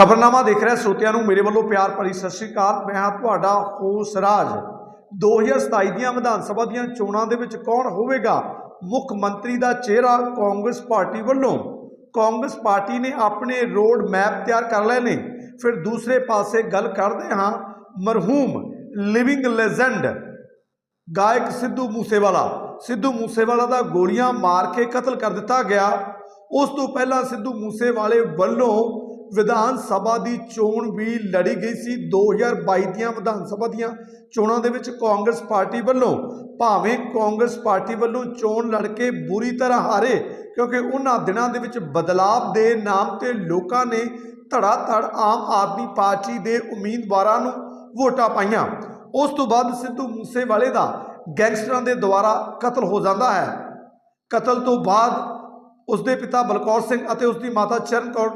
ਖਬਰਨਾਮਾ ਦੇਖ ਰਿਹਾ ਸਰੋਤਿਆਂ ਨੂੰ ਮੇਰੇ ਵੱਲੋਂ ਪਿਆਰ ਭਰੀ ਸਤਿ ਸ਼੍ਰੀ ਅਕਾਲ। ਮੈਂ ਹਾਂ ਤੁਹਾਡਾ ਹੋਸ ਰਾਜ। 2027 ਦੀਆਂ ਵਿਧਾਨ ਸਭਾ ਦੀਆਂ ਚੋਣਾਂ ਦੇ ਵਿੱਚ ਕੌਣ ਹੋਵੇਗਾ? ਮੁੱਖ ਮੰਤਰੀ ਦਾ ਚਿਹਰਾ ਕਾਂਗਰਸ ਪਾਰਟੀ ਵੱਲੋਂ। ਕਾਂਗਰਸ ਪਾਰਟੀ ਨੇ ਆਪਣੇ ਰੋਡ ਮੈਪ ਤਿਆਰ ਕਰ ਲਏ ਨੇ। ਫਿਰ ਦੂਸਰੇ ਪਾਸੇ ਗੱਲ ਕਰਦੇ ਹਾਂ ਮਰਹੂਮ ਲਿਵਿੰਗ ਲੈਜੈਂਡ ਗਾਇਕ ਸਿੱਧੂ ਮੂਸੇਵਾਲਾ। ਸਿੱਧੂ ਮੂਸੇਵਾਲਾ ਦਾ ਗੋਲੀਆਂ ਮਾਰ ਕੇ ਕਤਲ ਕਰ ਦਿੱਤਾ ਗਿਆ। ਉਸ ਤੋਂ ਪਹਿਲਾਂ ਸਿੱਧੂ ਮੂਸੇਵਾਲੇ ਵੱਲੋਂ ਵਿਧਾਨ ਸਭਾ ਦੀ ਚੋਣ ਵੀ ਲੜੀ ਗਈ ਸੀ। 2022 ਦੀਆਂ ਵਿਧਾਨ ਸਭਾ ਦੀਆਂ ਚੋਣਾਂ ਦੇ ਵਿੱਚ ਕਾਂਗਰਸ ਪਾਰਟੀ ਵੱਲੋਂ, ਭਾਵੇਂ ਕਾਂਗਰਸ ਪਾਰਟੀ ਵੱਲੋਂ ਚੋਣ ਲੜ ਕੇ ਬੁਰੀ ਤਰ੍ਹਾਂ ਹਾਰੇ, ਕਿਉਂਕਿ ਉਹਨਾਂ ਦਿਨਾਂ ਦੇ ਵਿੱਚ ਬਦਲਾਵ ਦੇ ਨਾਮ ਤੇ ਲੋਕਾਂ ਨੇ ਧੜਾ ਧੜ ਆਮ ਆਦਮੀ ਪਾਰਟੀ ਦੇ ਉਮੀਦਵਾਰਾਂ ਨੂੰ ਵੋਟਾਂ ਪਾਈਆਂ। ਉਸ ਤੋਂ ਬਾਅਦ ਸਿੱਧੂ ਮੂਸੇਵਾਲੇ ਦਾ ਗੈਂਗਸਟਰਾਂ ਦੇ ਦੁਆਰਾ ਕਤਲ ਹੋ ਜਾਂਦਾ ਹੈ। ਕਤਲ ਤੋਂ ਬਾਅਦ ਉਸ ਦੇ ਪਿਤਾ ਬਲਕੌਰ ਸਿੰਘ ਅਤੇ ਉਸ ਦੀ ਮਾਤਾ ਚਰਨ ਕੌਰ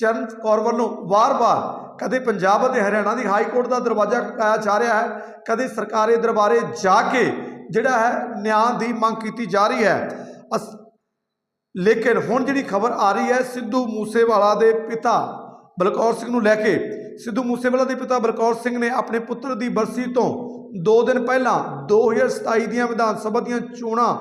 ਚਰਨ ਕੌਰ ਵੱਲੋਂ ਵਾਰ-ਵਾਰ ਕਦੇ ਪੰਜਾਬ ਅਤੇ ਹਰਿਆਣਾ ਦੀ ਹਾਈ ਕੋਰਟ ਦਾ ਦਰਵਾਜ਼ਾ ਖੜਕਾਇਆ ਜਾ ਰਿਹਾ ਹੈ, ਕਦੇ ਸਰਕਾਰੀ ਦਰਬਾਰੇ ਜਾ ਕੇ ਜਿਹੜਾ ਹੈ ਨਿਆਂ ਦੀ ਮੰਗ ਕੀਤੀ ਜਾ ਰਹੀ ਹੈ। ਅਸ- ਲੇਕਿਨ ਹੁਣ ਜਿਹੜੀ ਖਬਰ ਆ ਰਹੀ ਹੈ, ਸਿੱਧੂ ਮੂਸੇਵਾਲਾ ਦੇ ਪਿਤਾ ਬਲਕੌਰ ਸਿੰਘ ਨੂੰ ਲੈ ਕੇ। ਸਿੱਧੂ ਮੂਸੇਵਾਲਾ ਦੇ ਪਿਤਾ ਬਲਕੌਰ ਸਿੰਘ ਨੇ ਆਪਣੇ ਪੁੱਤਰ ਦੀ ਬਰਸੀ ਤੋਂ 2 ਦਿਨ ਪਹਿਲਾਂ 2027 ਦੀਆਂ ਵਿਧਾਨ ਸਭਾ ਦੀਆਂ ਚੋਣਾਂ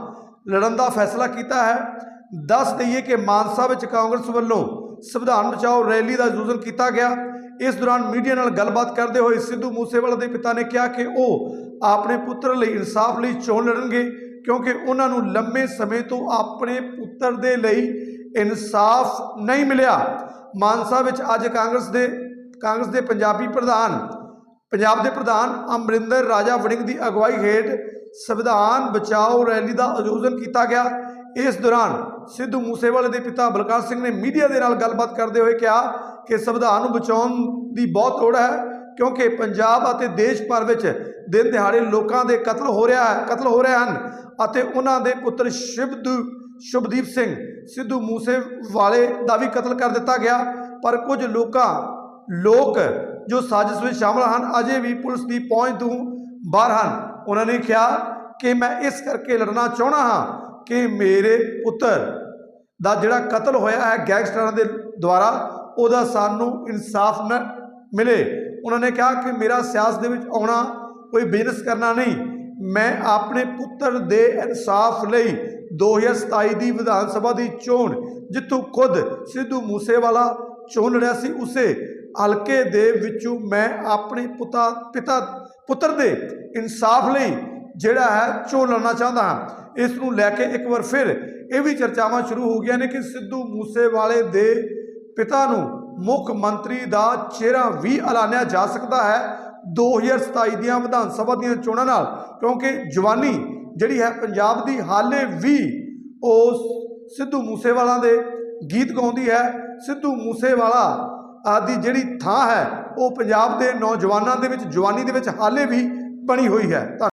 ਲੜਨ ਦਾ ਫੈਸਲਾ ਕੀਤਾ ਹੈ। ਦੱਸ ਦਈਏ ਕਿ ਮਾਨਸਾ ਵਿੱਚ ਕਾਂਗਰਸ ਵੱਲੋਂ ਸੰਵਿਧਾਨ ਬਚਾਓ ਰੈਲੀ ਦਾ ਆਯੋਜਨ ਕੀਤਾ ਗਿਆ। ਇਸ ਦੌਰਾਨ ਮੀਡੀਆ ਨਾਲ ਗੱਲਬਾਤ ਕਰਦੇ ਹੋਏ ਸਿੱਧੂ ਮੂਸੇਵਾਲਾ ਦੇ ਪਿਤਾ ਨੇ ਕਿਹਾ ਕਿ ਉਹ ਆਪਣੇ ਪੁੱਤਰ ਲਈ ਇਨਸਾਫ ਲਈ ਚੋਣ ਲੜਨਗੇ ਕਿਉਂਕਿ ਉਹਨਾਂ ਨੂੰ ਲੰਮੇ ਸਮੇਂ ਤੋਂ ਆਪਣੇ ਪੁੱਤਰ ਦੇ ਲਈ ਇਨਸਾਫ ਨਹੀਂ ਮਿਲਿਆ। ਮਾਨਸਾ ਵਿੱਚ ਅੱਜ ਕਾਂਗਰਸ ਦੇ ਕਾਂਗਰਸ ਦੇ ਪੰਜਾਬੀ ਪ੍ਰਧਾਨ, ਪੰਜਾਬ ਦੇ ਪ੍ਰਧਾਨ ਅਮਰਿੰਦਰ ਰਾਜਾ ਵੜਿੰਗ ਦੀ ਅਗਵਾਈ ਹੇਠ ਸੰਵਿਧਾਨ ਬਚਾਓ ਰੈਲੀ ਦਾ ਆਯੋਜਨ ਕੀਤਾ ਗਿਆ। ਇਸ ਦੌਰਾਨ ਸਿੱਧੂ ਮੂਸੇਵਾਲੇ ਦੇ ਪਿਤਾ ਬਲਕਾਰ ਸਿੰਘ ਨੇ ਮੀਡੀਆ ਦੇ ਨਾਲ ਗੱਲਬਾਤ ਕਰਦੇ ਹੋਏ ਕਿਹਾ ਕਿ ਸੰਵਿਧਾਨ ਨੂੰ ਬਚਾਉਣ ਦੀ ਬਹੁਤ ਲੋੜ ਹੈ, ਕਿਉਂਕਿ ਪੰਜਾਬ ਅਤੇ ਦੇਸ਼ ਭਰ ਵਿੱਚ ਦਿਨ ਦਿਹਾੜੇ ਲੋਕਾਂ ਦੇ ਕਤਲ ਹੋ ਰਿਹਾ ਹੈ, ਕਤਲ ਹੋ ਰਹੇ ਹਨ ਅਤੇ ਉਹਨਾਂ ਦੇ ਪੁੱਤਰ ਸ਼ਿਵਦੂ, ਸ਼ੁਭਦੀਪ ਸਿੰਘ, ਸਿੱਧੂ ਮੂਸੇ ਵਾਲੇ ਦਾ ਵੀ ਕਤਲ ਕਰ ਦਿੱਤਾ ਗਿਆ। ਪਰ ਕੁਝ ਲੋਕਾਂ, ਲੋਕ ਜੋ ਸਾਜ਼ਿਸ਼ ਵਿੱਚ ਸ਼ਾਮਲ ਹਨ, ਅਜੇ ਵੀ ਪੁਲਿਸ ਦੀ ਪਹੁੰਚ ਤੋਂ ਬਾਹਰ ਹਨ। ਉਹਨਾਂ ਨੇ ਕਿਹਾ ਕਿ ਮੈਂ ਇਸ ਕਰਕੇ ਲੜਨਾ ਚਾਹਣਾ ਹਾਂ ਕਿ ਮੇਰੇ ਪੁੱਤਰ ਦਾ ਜਿਹੜਾ ਕਤਲ ਹੋਇਆ ਹੈ ਗੈਂਗਸਟਰਾਂ ਦੇ ਦੁਆਰਾ, ਉਹਦਾ ਸਾਨੂੰ ਇਨਸਾਫ ਨਾ ਮਿਲੇ। ਉਹਨਾਂ ਨੇ ਕਿਹਾ ਕਿ ਮੇਰਾ ਸਿਆਸਤ ਦੇ ਵਿੱਚ ਆਉਣਾ ਕੋਈ ਬਿਜ਼ਨਸ ਕਰਨਾ ਨਹੀਂ। ਮੈਂ ਆਪਣੇ ਪੁੱਤਰ ਦੇ ਇਨਸਾਫ ਲਈ 2027 ਦੀ ਵਿਧਾਨ ਸਭਾ ਦੀ ਚੋਣ, ਜਿੱਥੋਂ ਖੁਦ ਸਿੱਧੂ ਮੂਸੇਵਾਲਾ ਚੋਣ ਲੜਿਆ ਸੀ, ਉਸੇ ਹਲਕੇ ਦੇ ਵਿੱਚੋਂ ਮੈਂ ਆਪਣੇ ਪੁੱਤਾ, ਪਿਤਾ, ਪੁੱਤਰ ਦੇ ਇਨਸਾਫ ਲਈ ਜਿਹੜਾ ਹੈ ਚੋਣ ਲੜਨਾ ਚਾਹੁੰਦਾ ਹਾਂ। ਇਸ ਨੂੰ ਲੈ ਕੇ ਇੱਕ ਵਾਰ ਫਿਰ ਇਹ ਵੀ ਚਰਚਾਵਾਂ ਸ਼ੁਰੂ ਹੋ ਗਈਆਂ ਨੇ ਕਿ ਸਿੱਧੂ ਮੂਸੇਵਾਲੇ ਦੇ ਪਿਤਾ ਨੂੰ ਮੁੱਖ ਮੰਤਰੀ ਦਾ ਚਿਹਰਾ ਵੀ ਐਲਾਨਿਆ ਜਾ ਸਕਦਾ ਹੈ 2027 ਦੀਆਂ ਵਿਧਾਨ ਸਭਾ ਦੀਆਂ ਚੋਣਾਂ ਨਾਲ, ਕਿਉਂਕਿ ਜਵਾਨੀ ਜਿਹੜੀ ਹੈ ਪੰਜਾਬ ਦੀ ਹਾਲੇ ਵੀ ਉਸ ਸਿੱਧੂ ਮੂਸੇਵਾਲਾ ਦੇ ਗੀਤ ਗਾਉਂਦੀ ਹੈ। ਸਿੱਧੂ ਮੂਸੇਵਾਲਾ ਆਦੀ ਜਿਹੜੀ ਥਾਂ ਹੈ, ਉਹ ਪੰਜਾਬ ਦੇ ਨੌਜਵਾਨਾਂ ਦੇ ਵਿੱਚ, ਜਵਾਨੀ ਦੇ ਵਿੱਚ ਹਾਲੇ ਵੀ ਬਣੀ ਹੋਈ ਹੈ। ਧੰਨ-